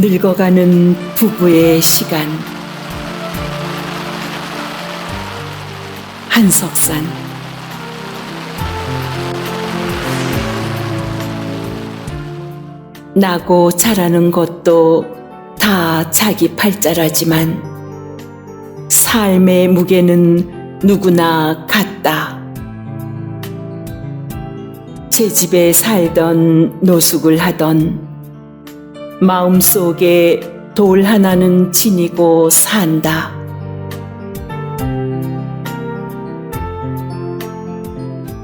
늙어가는 부부의 시간 한석산 나고 자라는 것도 다 자기 팔자라지만 삶의 무게는 누구나 같다. 제 집에 살던 노숙을 하던 마음속에 돌 하나는 지니고 산다.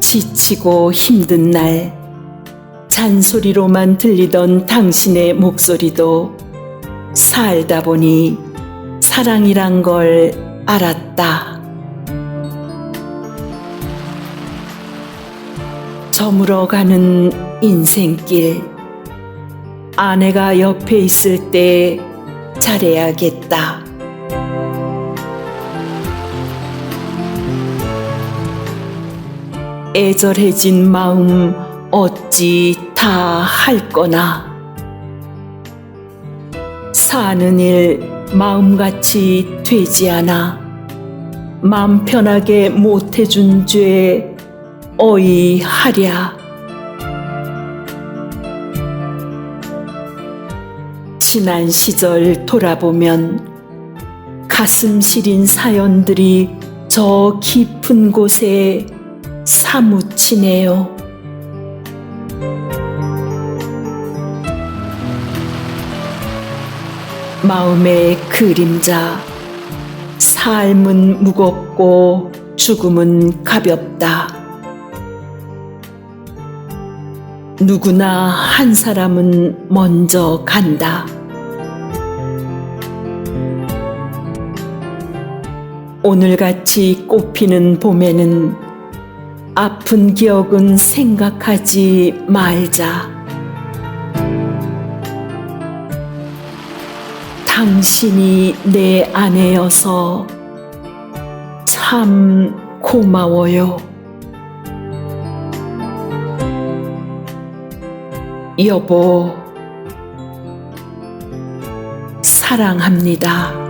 지치고 힘든 날 잔소리로만 들리던 당신의 목소리도 살다 보니 사랑이란 걸 알았다. 저물어가는 인생길. 아내가 옆에 있을 때 잘해야겠다. 애절해진 마음 어찌 다 할 거나. 사는 일 마음같이 되지 않아. 맘 편하게 못해준 죄 어이하랴. 지난 시절 돌아보면 가슴 시린 사연들이 저 깊은 곳에 사무치네요. 마음의 그림자, 삶은 무겁고 죽음은 가볍다. 누구나 한 사람은 먼저 간다. 오늘같이 꽃피는 봄에는 아픈 기억은 생각하지 말자. 당신이 내 아내여서 참 고마워요. 여보, 사랑합니다.